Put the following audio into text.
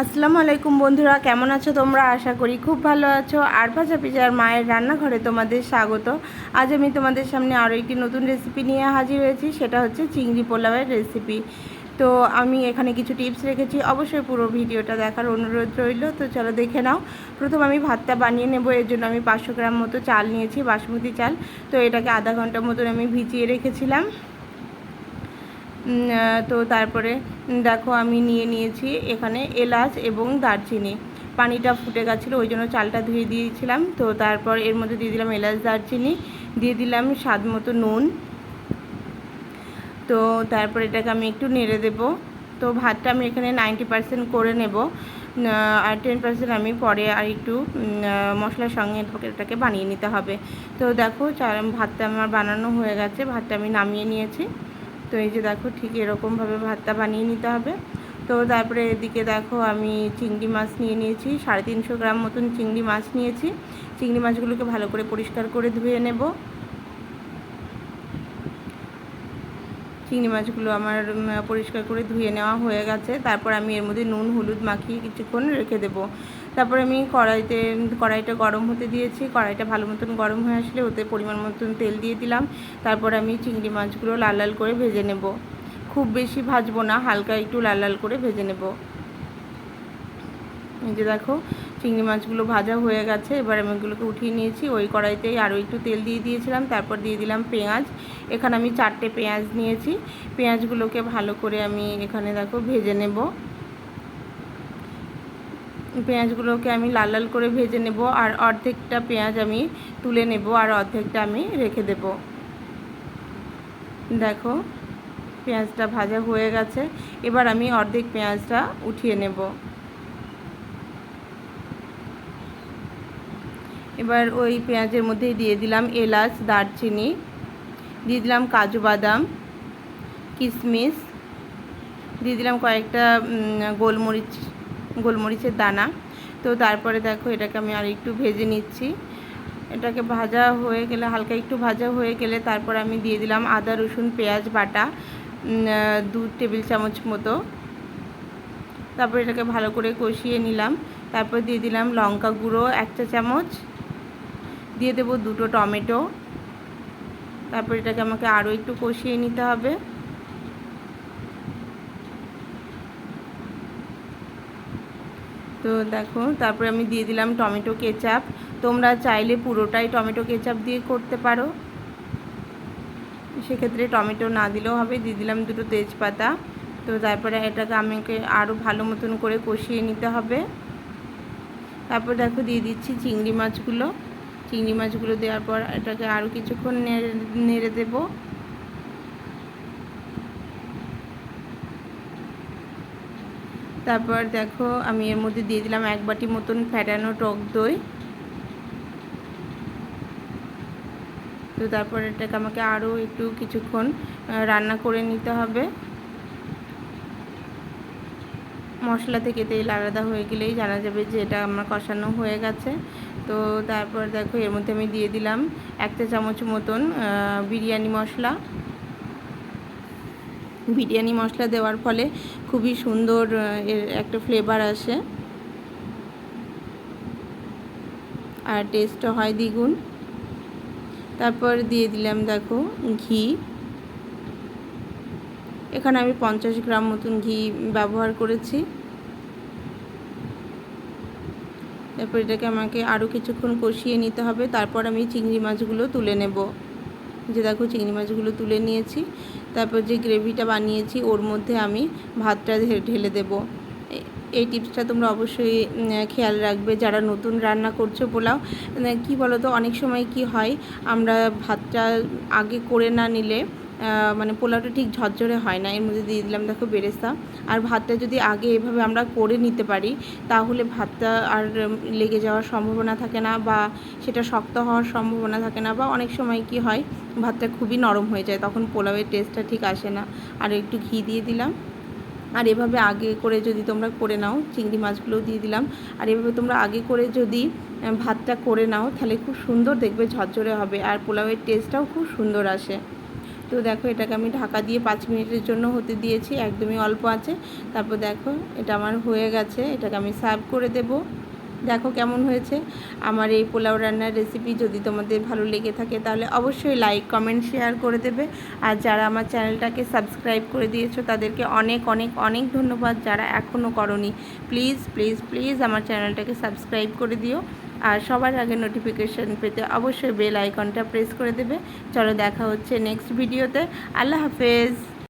আসসালামু আলাইকুম বন্ধুরা, কেমন আছো তোমরা? আশা করি খুব ভালো আছো। আর ভাজা পিজার মায়ের রান্নাঘরে তোমাদের স্বাগত। আজ আমি তোমাদের সামনে আরও একটি নতুন রেসিপি নিয়ে হাজির হয়েছি, সেটা হচ্ছে চিংড়ি পোলাওয়ের রেসিপি তো আমি এখানে কিছু টিপস রেখেছি, অবশ্যই পুরো ভিডিওটা দেখার অনুরোধ রইল। তো চলো দেখে নাও। প্রথম আমি ভাতটা বানিয়ে নেব, এর জন্য আমি পাঁচশো গ্রাম মতো চাল নিয়েছি, বাসমতি চাল। তো এটাকে আধা ঘণ্টা মতন আমি ভিজিয়ে রেখেছিলাম। তো তারপরে দেখো আমি নিয়ে নিয়েছি এখানে এলাচ এবং দারচিনি। পানিটা ফুটে গেছিল, ওই জন্য চালটা ধুয়ে দিয়েছিলাম। তো তারপর এর মধ্যে দিয়ে দিলাম এলাচ, দারচিনি, দিয়ে দিলাম স্বাদ মতো নুন। তো তারপর এটাকে আমি একটু নেড়ে দেব। তো ভাতটা আমি এখানে নাইনটি পার্সেন্ট করে নেব। আর টেন পার্সেন্ট আমি পরে আর একটু মশলার সঙ্গে এটাকে বানিয়ে নিতে হবে। তো দেখো ভাতটা আমার বানানো হয়ে গেছে, ভাতটা আমি নামিয়ে নিয়েছি। তো এই যে দেখো ঠিক এরকমভাবে ভাতটা বানিয়ে নিতে হবে। তো তারপরে এদিকে দেখো আমি চিংড়ি মাছ নিয়ে নিয়েছি, সাড়ে তিনশো গ্রাম মতন চিংড়ি মাছ নিয়েছি। চিংড়ি মাছগুলোকে ভালো করে পরিষ্কার করে ধুয়ে নেব। চিংড়ি মাছগুলো আমার পরিষ্কার করে ধুয়ে নেওয়া হয়ে গেছে। তারপর আমি এর মধ্যে নুন, হলুদ মাখিয়ে কিছুক্ষণ রেখে দেবো। তারপর আমি কড়াইতে, কড়াইটা গরম হতে দিয়েছি, কড়াইটা ভালো মতন গরম হয়ে আসলে ওতে পরিমাণ মতন তেল দিয়ে দিলাম। তারপর আমি চিংড়ি মাছগুলো লাল লাল করে ভেজে নেব। খুব বেশি ভাজবো না, হালকা একটু লাল লাল করে ভেজে নেব। এই যে দেখো, চিংড়ি মাছগুলো ভাজা হয়ে গেছে, এবার আমি এগুলোকে উঠিয়ে নিয়েছি। ওই কড়াইতেই আরও একটু তেল দিয়ে দিয়েছিলাম, তারপর দিয়ে দিলাম পেঁয়াজ। এখানে আমি চারটে পেঁয়াজ নিয়েছি। পেঁয়াজগুলোকে ভালো করে আমি এখানে দেখো ভেজে নেব। পেঁয়াজগুলোকে আমি লাল লাল করে ভেজে নেব আর অর্ধেকটা পেঁয়াজ আমি তুলে নেব আর অর্ধেকটা আমি রেখে দেব। দেখো, পেঁয়াজটা ভাজা হয়ে গেছে। এবার আমি অর্ধেক পেঁয়াজটা উঠিয়ে নেব। এবার ওই পেঁয়াজের মধ্যেই দিয়ে দিলাম এলাচ, দারচিনি, দিয়ে দিলাম কাজু বাদাম, কিশমিশ, দিয়ে দিলাম কয়েকটা গোলমরিচ গোলমরিচের দানা। তো তারপরে দেখো এটাকে আমি আর একটু ভেজে নিচ্ছি। এটাকে ভাজা হয়ে গেলে, হালকা একটু ভাজা হয়ে গেলে তারপর আমি দিয়ে দিলাম আদা, রসুন, পেঁয়াজ, বাটা দু টেবিল চামচ মতো। তারপর এটাকে ভালো করে কষিয়ে নিলাম। তারপর দিয়ে দিলাম লঙ্কা গুঁড়ো এক চা চামচ। দিয়ে দেবো দুটো টমেটো। তারপর এটাকে আমাকে আরও একটু কষিয়ে নিতে হবে। তো দেখো, তারপরে আমি দিয়ে দিলাম টমেটো কেচাপ। তোমরা চাইলে পুরোটাই টমেটো কেচাপ দিয়ে করতে পারো। সেক্ষেত্রে টমেটো না দিলেও হবে, দিয়ে দিলাম দুটো তেজপাতা। তো তারপরে এটাকে আমাকে আরও ভালো মতন করে কষিয়ে নিতে হবে। তারপর দেখো, দিয়ে দিচ্ছি চিংড়ি মাছগুলো। চিংড়ি মাছগুলো দেওয়ার পর এটাকে আরও কিছুক্ষণ নেড়ে নেড়ে দেবো। তারপর দেখো আমি এর মধ্যে দিয়ে দিলাম এক বাটি মতন ফ্যাটানো টক দই। তো তারপর এটাকে আমাকে আরও একটু কিছুক্ষণ রান্না করে নিতে হবে। মশলা থেকে তেল আলাদা হয়ে গেলেই জানা যাবে যে এটা আমার কষানো হয়ে গেছে। তো তারপর দেখো এর মধ্যে আমি দিয়ে দিলাম একটা চামচ মতন বিরিয়ানি মশলা। বিরিয়ানি মশলা দেওয়ার ফলে খুবই সুন্দর এর একটা ফ্লেভার আসে। আর টেস্টও হয় দ্বিগুণ। তারপর দিয়ে দিলাম দেখো ঘি। এখানে আমি পঞ্চাশ গ্রাম মতন ঘি ব্যবহার করেছি। তারপর এটাকে আমাকে আরও কিছুক্ষণ কষিয়ে নিতে হবে। তারপর আমি চিংড়ি মাছগুলো তুলে নেব। যে দেখো চিংড়ি মাছগুলো তুলে নিয়েছি। তারপর যে গ্রেভিটা বানিয়েছি, ওর মধ্যে আমি ভাতটা ঢেলে দেব। এই টিপসটা তোমরা অবশ্যই খেয়াল রাখবে। যারা নতুন রান্না করছ পোলাও কি কী বলো তো অনেক সময় কি হয়, আমরা ভাতটা আগে করে না নিলে মানে পোলাওটা ঠিক ঝরঝরে হয় না, এর মধ্যে দিয়ে দিলাম দেখো বেরেস্তা। আর ভাতটা যদি আগে এভাবে আমরা করে নিতে পারি, তাহলে ভাতটা আর লেগে যাওয়ার সম্ভাবনা থাকে না বা সেটা শক্ত হওয়ার সম্ভাবনা থাকে না বা অনেক সময় কি হয়, ভাতটা খুবই নরম হয়ে যায়, তখন পোলাওয়ের টেস্টটা ঠিক আসে না। আর একটু ঘি দিয়ে দিলাম। আর এভাবে আগে করে যদি তোমরা করে নাও, চিংড়ি মাছগুলোও দিয়ে দিলাম। আর এভাবে তোমরা আগে করে যদি ভাতটা করে নাও, তাহলে খুব সুন্দর দেখবে, ঝরঝরে হবে। আর পোলাওয়ের টেস্টটাও খুব সুন্দর আসে। তো দেখো এটাকে আমি ঢাকা দিয়ে পাঁচ মিনিটের জন্য হতে দিয়েছি, একদমই অল্প আছে। তারপর দেখো এটা আমার হয়ে গেছে, এটাকে আমি সার্ভ করে দেবো। দেখো কেমন হয়েছে। আমার এই পোলাও রান্নার রেসিপি যদি তোমাদের ভালো লেগে থাকে তাহলে অবশ্যই লাইক কমেন্ট শেয়ার করে দেবে। আর যারা আমার চ্যানেলটাকে সাবস্ক্রাইব করে দিয়েছ তাদেরকে অনেক অনেক অনেক ধন্যবাদ। যারা এখনও করনি প্লিজ প্লিজ প্লিজ আমার চ্যানেলটাকে সাবস্ক্রাইব করে দিও। আর সবার আগে নোটিফিকেশান পেতে অবশ্যই বেল আইকনটা প্রেস করে দেবে। চলো দেখা হচ্ছে নেক্সট ভিডিওতে আল্লাহ হাফেজ।